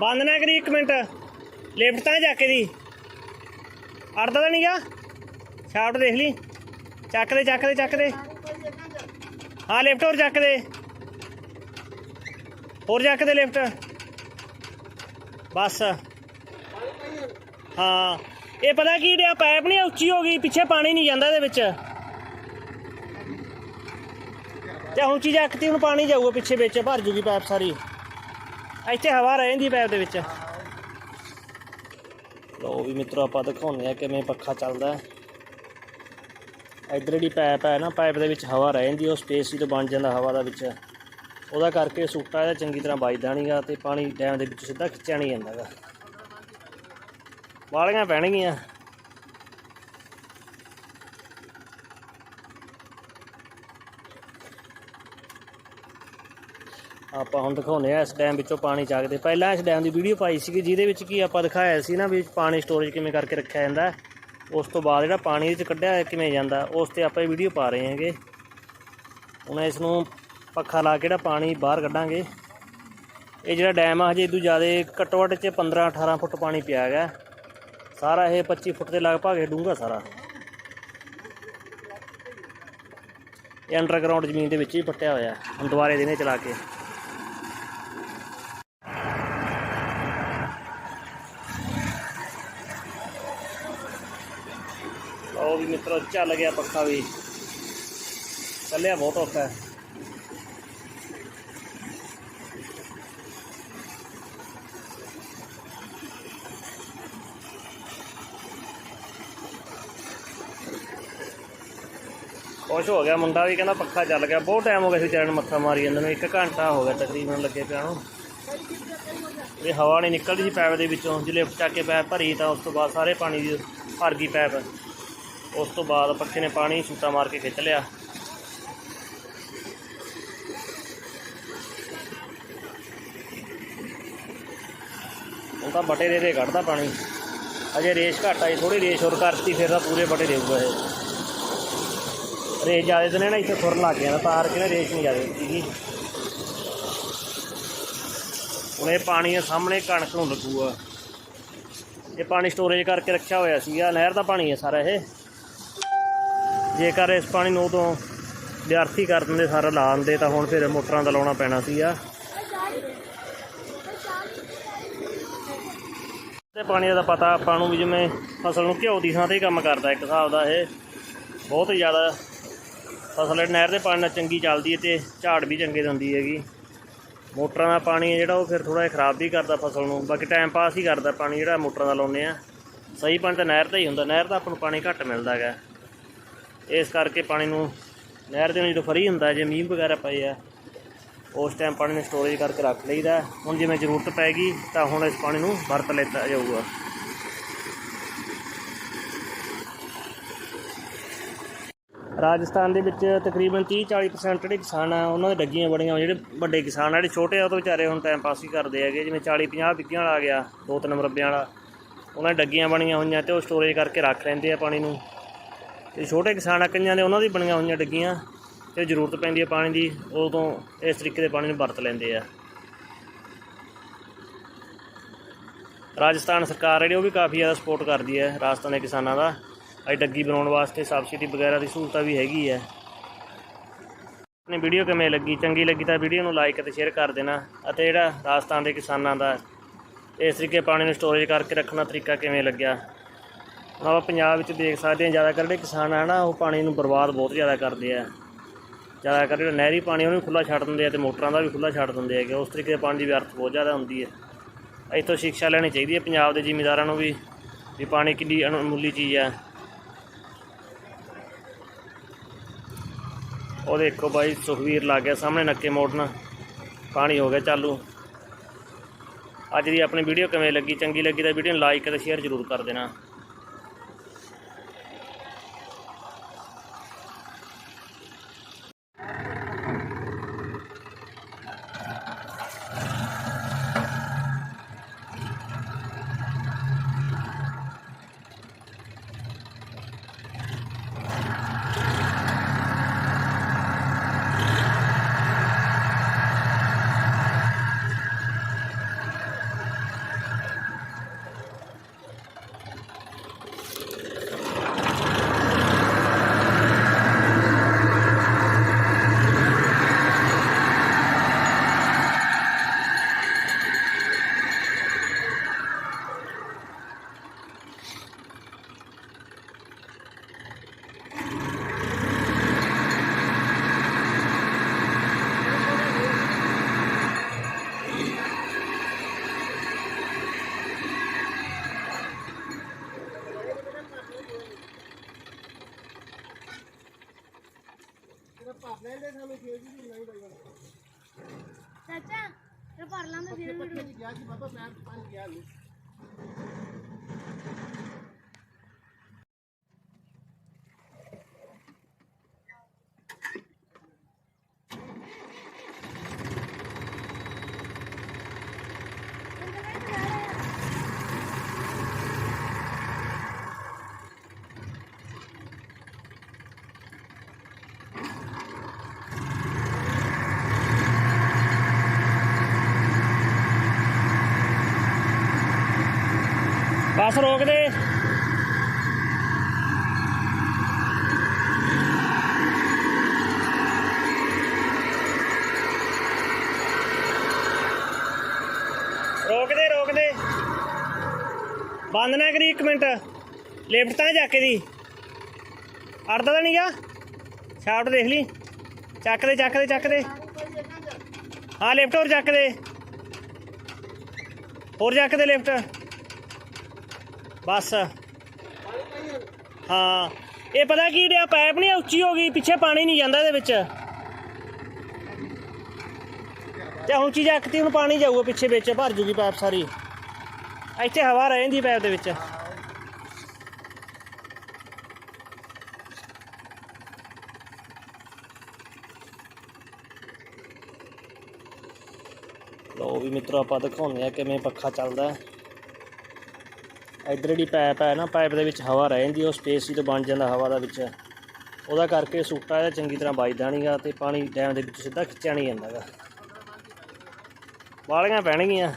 ਬੰਦ ਨਾ ਕਰੀ ਇੱਕ ਮਿੰਟ। ਲਿਫਟ ਤਾਂ ਜਾ ਕੇ ਦੀ ਅੜਦਾ ਤਾਂ ਨਹੀਂ ਗਿਆ? ਸ਼ਾਫਟ ਦੇਖ ਲਈ। ਚੱਕ ਦੇ ਚੱਕ ਦੇ ਚੱਕ ਦੇ। ਹਾਂ, ਲਿਫਟ ਹੋਰ ਚੱਕ ਦੇ। ਹੋਰ ਚੱਕ ਦੇ ਲਿਫਟ। ਬਸ। ਹਾਂ। ਇਹ ਪਤਾ ਕੀ ਡਿਆ? ਪਾਈਪ ਨਹੀਂ ਉੱਚੀ ਹੋ ਗਈ, ਪਿੱਛੇ ਪਾਣੀ ਨਹੀਂ ਜਾਂਦਾ ਇਹਦੇ ਵਿੱਚ। ਤੇ ਉੱਚੀ ਚੱਕਤੀ ਹੁਣ ਪਾਣੀ ਜਾਊਗਾ, ਪਿੱਛੇ ਵਿੱਚ ਭਰ ਜੂਗੀ ਪਾਈਪ ਸਾਰੀ। ਇੱਥੇ ਹਵਾ ਰਹਿ ਜਾਂਦੀ ਪੈਪ ਦੇ ਵਿੱਚ। ਲੋ ਵੀ ਮਿੱਤਰੋ, ਆਪਾਂ ਦਿਖਾਉਂਦੇ ਆ ਕਿਵੇਂ ਪੱਖਾ ਚੱਲਦਾ ਹੈ। ਇੱਧਰ ਜਿਹੜੀ ਪਾਈਪ ਹੈ ਨਾ ਪਾਈਪ ਦੇ ਵਿੱਚ ਹਵਾ ਰਹਿ ਜਾਂਦੀ ਉਹ ਸਪੇਸ ਹੀ ਤੋਂ ਬਣ ਜਾਂਦਾ ਹਵਾ ਦਾ ਵਿੱਚ। ਉਹਦਾ ਕਰਕੇ ਸੂਟਾ ਇਹਦਾ ਚੰਗੀ ਤਰ੍ਹਾਂ ਵੱਜਦਾ ਨਹੀਂਗਾ ਤੇ ਪਾਣੀ ਡੈਮ ਦੇ ਵਿੱਚ ਸਿੱਧਾ ਖਿੱਚਿਆ ਨਹੀਂ ਜਾਂਦਾਗਾ। ਵਾਲੀਆਂ ਪੈਣਗੀਆਂ। ਆਪਾਂ ਹੁਣ ਦਿਖਾਉਂਦੇ ਆ ਇਸ ਡੈਮ ਵਿੱਚੋਂ ਪਾਣੀ ਚੱਕਦੇ ਪਹਿਲਾਂ ਇਸ ਡੈਮ ਦੀ ਵੀਡੀਓ ਪਾਈ ਸੀਗੀ, ਜਿਹਦੇ ਵਿੱਚ ਕੀ ਆਪਾਂ ਦਿਖਾਇਆ ਸੀ ਨਾ ਵੀ ਪਾਣੀ ਸਟੋਰੇਜ ਕਿਵੇਂ ਕਰਕੇ ਰੱਖਿਆ ਜਾਂਦਾ ਉਸ ਤੋਂ ਬਾਅਦ ਜਿਹੜਾ ਪਾਣੀ ਇਹ 'ਚ ਕੱਢਿਆ ਹੋਇਆ ਕਿਵੇਂ ਜਾਂਦਾ, ਉਸ ਤੇ ਆਪਾਂ ਇਹ ਵੀਡੀਓ ਪਾ ਰਹੇ ਹਾਂਗੇ। ਹੁਣ ਇਸ ਨੂੰ ਪੱਖਾ ਲਾ ਕੇ ਜਿਹੜਾ ਪਾਣੀ ਬਾਹਰ ਕੱਢਾਂਗੇ। ਇਹ ਜਿਹੜਾ ਡੈਮ ਆ, ਹਜੇ ਇਦੋਂ ਜ਼ਿਆਦਾ ਘੱਟੋ ਘੱਟ ਚ 15 18 ਫੁੱਟ ਪਾਣੀ ਪਿਆ ਹੈਗਾ। ਸਾਰਾ ਇਹ 25 ਫੁੱਟ ਦੇ ਲਗਭਗ ਡੂੰਘਾ ਸਾਰਾ। ਇਹ ਅੰਡਰਗਰਾਉਂਡ ਜ਼ਮੀਨ ਦੇ ਵਿੱਚ ਹੀ ਪੱਟਿਆ ਹੋਇਆ, ਹੁਣ ਦੁਬਾਰੇ ਦਿਨੇ ਚਲਾ ਕੇ। ਉਹ ਵੀ ਮਿੱਤਰੋ, ਚੱਲ ਗਿਆ ਪੱਖਾ ਵੀ। ਚੱਲਿਆ ਬਹੁਤ ਔਖਾ ਹੈ। ਖੁਸ਼ ਹੋ ਗਿਆ ਮੁੰਡਾ ਵੀ, ਕਹਿੰਦਾ ਪੱਖਾ ਚੱਲ ਗਿਆ। ਬਹੁਤ ਟਾਈਮ ਹੋ ਗਿਆ ਸੀ ਚਰਨ ਮੱਥਾ ਮਾਰੀ ਜਾਂਦੇ ਨੂੰ। 1 ਘੰਟਾ ਹੋ ਗਿਆ ਤਕਰੀਬਨ ਲੱਗੇ ਪਿਆ ਨੂੰ। ਇਹ ਹਵਾ ਨਹੀਂ ਨਿਕਲਦੀ ਸੀ ਪੈਪ ਦੇ ਵਿੱਚੋਂ। ਜੇ ਜਿਲੇ ਚੱਕ ਕੇ ਪੈਪ ਭਰੀ ਤਾਂ ਉਸ ਤੋਂ ਬਾਅਦ ਸਾਰੇ ਪਾਣੀ ਦੀ ਭਰ ਗਈ ਪੈਪ। ਉਸ ਤੋਂ ਬਾਅਦ ਪੱਖੇ ਨੇ ਪਾਣੀ ਛੂਟਾ ਮਾਰ ਕੇ ਖਿੱਚ ਲਿਆ। ਹੁਣ ਤਾਂ ਬਟੇ ਦੇ ਦੇ ਕੱਢਦਾ ਪਾਣੀ। ਅਜੇ ਰੇਸ ਘੱਟ ਆਈ ਥੋੜੀ ਰੇਸ ਹੋਰ ਕਰਤੀ, ਫਿਰ ਤਾਂ ਪੂਰੇ ਬਟੇ ਦੇਊਗਾ ਇਹ। ਰੇਸ ਜ਼ਿਆਦਾ ਤੇ ਨਾ, ਇੱਥੇ ਖੁਰ ਲੱਗ ਗਿਆ ਨਾ, ਤਾਰ ਕੇ ਨਾ ਰੇਸ ਨਹੀਂ ਜ਼ਿਆਦਾ ਸੀਗੀ ਹੁਣ ਇਹ ਪਾਣੀ ਦੇ ਸਾਹਮਣੇ ਕਣਕ ਨੂੰ ਲੱਗੂਗਾ। ਇਹ ਪਾਣੀ ਸਟੋਰੇਜ ਕਰਕੇ ਰੱਖਿਆ ਹੋਇਆ ਸੀਗਾ, ਨਹਿਰ ਦਾ ਪਾਣੀ ਹੈ ਸਾਰਾ ਇਹ। ਜੇਕਰ ਇਸ ਪਾਣੀ ਨੂੰ ਉਦੋਂ ਵਿਅਰਥੀ ਕਰ ਦਿੰਦੇ ਸਾਰਾ ਲਾ ਦਿੰਦੇ ਤਾਂ ਹੁਣ ਫਿਰ ਮੋਟਰਾਂ ਦਾ ਲਾਉਣਾ ਪੈਣਾ ਸੀਗਾ ਤੇ ਪਾਣੀ ਦਾ ਪਤਾ ਆਪਾਂ ਨੂੰ ਵੀ ਜਿਵੇਂ ਫਸਲ ਨੂੰ ਘਿਓ ਦੀ ਥਾਂ ਤੇ ਕੰਮ ਕਰਦਾ, ਇੱਕ ਹਿਸਾਬ ਦਾ ਇਹ। ਬਹੁਤ ਜ਼ਿਆਦਾ ਫਸਲ ਨਹਿਰ ਦੇ ਪਾਣੀ ਨਾਲ ਚੰਗੀ ਚੱਲਦੀ ਹੈ ਤੇ ਝਾੜ ਵੀ ਚੰਗੇ ਦਿੰਦੀ ਹੈਗੀ। ਮੋਟਰਾਂ ਦਾ ਪਾਣੀ ਹੈ ਜਿਹੜਾ, ਉਹ ਫਿਰ ਥੋੜਾ ਜਿਹਾ ਖਰਾਬ ਵੀ ਕਰਦਾ ਫਸਲ ਨੂੰ। ਬਾਕੀ ਟਾਈਮ ਪਾਸ ਹੀ ਕਰਦਾ ਪਾਣੀ ਜਿਹੜਾ ਮੋਟਰਾਂ ਦਾ ਲਾਉਂਦੇ ਆ ਸਹੀ ਪਾਣੀ ਤਾਂ ਨਹਿਰ ਦਾ ਹੀ ਹੁੰਦਾ, ਨਹਿਰ ਦਾ ਆਪਾਂ ਨੂੰ ਪਾਣੀ ਘੱਟ ਮਿਲਦਾ ਹੈਗਾ। ਇਸ ਕਰਕੇ ਪਾਣੀ ਨੂੰ ਨਹਿਰ ਦੇ ਵਿੱਚ ਜਦੋਂ ਫਰੀ ਹੁੰਦਾ, ਜੇ ਮੀਂਹ ਵਗੈਰਾ ਪਏ ਆ, ਉਸ ਟਾਈਮ ਪਾਣੀ ਨੂੰ ਸਟੋਰੇਜ ਕਰਕੇ ਰੱਖ ਲਈਦਾ। ਹੁਣ ਜਿਵੇਂ ਜ਼ਰੂਰਤ ਪੈਗੀ ਤਾਂ ਹੁਣ ਇਸ ਪਾਣੀ ਨੂੰ ਵਰਤ ਲੈਤਾ ਜਾਊਗਾ। ਰਾਜਸਥਾਨ ਦੇ ਵਿੱਚ ਤਕਰੀਬਨ 30-40% ਜਿਹੜੇ ਕਿਸਾਨ ਆ, ਉਹਨਾਂ ਦੇ ਡੱਗੀਆਂ ਬੜੀਆਂ ਹੋਈਆਂ। ਜਿਹੜੇ ਵੱਡੇ ਕਿਸਾਨ ਆ, ਜਿਹੜੇ ਛੋਟੇ ਆ, ਉਹ ਤਾਂ ਵਿਚਾਰੇ ਹੁਣ ਟਾਈਮ ਪਾਸ ਹੀ ਕਰਦੇ ਹੈਗੇ। ਜਿਵੇਂ 40-50 ਵਿੱਗਿਆਂ ਵਾਲਾ ਆ ਗਿਆ, ਦੋ ਤਿੰਨ ਮਰਬਿਆਂ ਵਾਲਾ, ਉਹਨਾਂ ਡੱਗੀਆਂ ਬਣੀਆਂ ਹੋਈਆਂ ਤੇ ਉਹ ਸਟੋਰੇਜ ਕਰਕੇ ਰੱਖ ਲੈਂਦੇ ਆ ਪਾਣੀ ਨੂੰ। ਤੇ ਛੋਟੇ ਕਿਸਾਨ ਆ ਕਈਆਂ ਨੇ ਉਹਨਾਂ ਦੀ ਬਣੀਆਂ ਹੋਈਆਂ ਡੱਗੀਆਂ ਤੇ ਜ਼ਰੂਰਤ ਪੈਂਦੀ ਹੈ ਪਾਣੀ ਦੀ, ਉਦੋਂ ਇਸ ਤਰੀਕੇ ਦੇ ਪਾਣੀ ਨੂੰ ਵਰਤ ਲੈਂਦੇ ਆ। ਰਾਜਸਥਾਨ ਸਰਕਾਰ ਜਿਹੜੀ ਉਹ ਵੀ ਕਾਫੀ ਜ਼ਿਆਦਾ ਸਪੋਰਟ ਕਰਦੀ ਹੈ ਰਾਜਸਥਾਨ ਦੇ ਕਿਸਾਨਾਂ ਦਾ। ਅੱਜ ਡੱਗੀ ਬਣਾਉਣ ਵਾਸਤੇ ਸਬਸਿਡੀ ਵਗੈਰਾ ਦੀ ਸਹੂਲਤਾਂ ਵੀ ਹੈਗੀ ਹੈ। ਆਪਣੀ ਵੀਡੀਓ ਕਿਵੇਂ ਲੱਗੀ? ਚੰਗੀ ਲੱਗੀ ਤਾਂ ਵੀਡੀਓ ਨੂੰ ਲਾਈਕ ਅਤੇ ਸ਼ੇਅਰ ਕਰ ਦੇਣਾ ਅਤੇ ਜਿਹੜਾ ਰਾਜਸਥਾਨ ਦੇ ਕਿਸਾਨਾਂ ਦਾ ਇਸ ਤਰੀਕੇ ਪਾਣੀ ਨੂੰ ਸਟੋਰੇਜ ਕਰਕੇ ਰੱਖਣਾ ਤਰੀਕਾ ਕਿਵੇਂ ਲੱਗਿਆ? ਆਪਾਂ ਪੰਜਾਬ ਵਿੱਚ ਦੇਖ ਸਕਦੇ ਹਾਂ, ਜ਼ਿਆਦਾਤਰ ਜਿਹੜੇ ਕਿਸਾਨ ਆ ਨਾ ਉਹ ਪਾਣੀ ਨੂੰ ਬਰਬਾਦ ਬਹੁਤ ਜ਼ਿਆਦਾ ਕਰਦੇ ਆ। ਜ਼ਿਆਦਾਤਰ ਜਿਹੜਾ ਨਹਿਰੀ ਪਾਣੀ, ਉਹਨੂੰ ਖੁੱਲਾ ਛੱਡ ਦਿੰਦੇ ਆ ਤੇ ਮੋਟਰਾਂ ਦਾ ਵੀ ਖੁੱਲਾ ਛੱਡ ਦਿੰਦੇ ਹੈਗੇ ਉਸ ਤਰੀਕੇ ਦੇ ਪਾਣੀ ਦੀ ਵਿਅਰਥ ਬਹੁਤ ਜ਼ਿਆਦਾ ਹੁੰਦੀ ਹੈ ਇੱਥੋਂ ਸਿੱਖਿਆ ਲੈਣੀ ਚਾਹੀਦੀ ਹੈ ਪੰਜਾਬ ਦੇ ਜ਼ਿਮੀਂਦਾਰਾਂ ਨੂੰ ਵੀ ਵੀ ਪਾਣੀ ਕਿੰਨੀ ਅਣਮੁੱਲੀ ਚੀਜ਼ ਹੈ ਉਹ ਦੇਖੋ ਬਾਈ, ਸੁਖਵੀਰ ਲੱਗ ਗਿਆ ਸਾਹਮਣੇ ਨੱਕੇ ਮੋੜਨ ਪਾਣੀ ਹੋ ਗਿਆ ਚਾਲੂ। ਅੱਜ ਦੀ ਆਪਣੀ ਵੀਡੀਓ ਕਿਵੇਂ ਲੱਗੀ? ਚੰਗੀ ਲੱਗੀ ਤਾਂ ਵੀਡੀਓ ਨੂੰ ਲਾਈਕ ਅਤੇ ਸ਼ੇਅਰ ਜ਼ਰੂਰ ਕਰ ਦੇਣਾ। ਕਰ ਲਾਂਗੇ ਫਿਰ ਪੱਠੇ ਪੱਠੇ ਚ ਬਾਬਾ ਪੈਰ ਪਾਣੀ ਗਿਆ ਨੂੰ ਬਸ ਰੋਕ ਦੇ। ਰੋਕ ਦੇ ਰੋਕ ਦੇ। ਬੰਦ ਨਾ ਕਰੀ ਇੱਕ ਮਿੰਟ। ਲਿਫਟ ਤਾਂ ਜਾ ਕੇ ਦੀ ਅੜਦਾ ਤਾਂ ਨਹੀਂ ਗਿਆ? ਸ਼ਾਫਟ ਦੇਖ ਲਈ। ਚੱਕ ਦੇ ਚੱਕ ਦੇ ਚੱਕ ਦੇ। ਹਾਂ, ਲਿਫਟ ਹੋਰ ਚੱਕ ਦੇ। ਹੋਰ ਚੱਕ ਦੇ ਲਿਫਟ। ਬਸ। ਹਾਂ। ਇਹ ਪਤਾ ਕੀ ਡਿਆ ਪਾਈਪ ਨਹੀਂ ਉੱਚੀ ਹੋ ਗਈ, ਪਿੱਛੇ ਪਾਣੀ ਨਹੀਂ ਜਾਂਦਾ ਇਹਦੇ ਵਿੱਚ। ਤੇ ਹੁਣ ਉੱਚੀ ਚੱਕਤੀ ਹੁਣ ਪਾਣੀ ਜਾਊਗਾ ਪਿੱਛੇ ਵਿੱਚ, ਭਰ ਜੂਗੀ ਪਾਈਪ ਸਾਰੀ। ਇੱਥੇ ਹਵਾ ਰਹਿ ਜਾਂਦੀ ਪਾਈਪ ਦੇ ਵਿੱਚ। ਲੋ ਵੀ ਮਿੱਤਰੋ, ਆਪਾਂ ਦਿਖਾਉਂਦੇ ਆ ਕਿਵੇਂ ਪੱਖਾ ਚੱਲਦਾ। ਹੈ ਇੱਧਰ ਜਿਹੜੀ ਪਾਈਪ ਹੈ ਨਾ ਪਾਈਪ ਦੇ ਵਿੱਚ ਹਵਾ ਰਹਿ ਜਾਂਦੀ ਉਹ ਸਪੇਸ ਹੀ ਤੋਂ ਬਣ ਜਾਂਦਾ ਹਵਾ ਦਾ ਵਿੱਚ। ਉਹਦਾ ਕਰਕੇ ਸੂਟਾ ਇਹਦਾ ਚੰਗੀ ਤਰ੍ਹਾਂ ਵੱਜਦਾ ਨਹੀਂਗਾ ਤੇ ਪਾਣੀ ਡੈਮ ਦੇ ਵਿੱਚ ਸਿੱਧਾ ਖਿੱਚਿਆ ਨਹੀਂ ਜਾਂਦਾਗਾ। ਵਾਲੀਆਂ ਪੈਣਗੀਆਂ।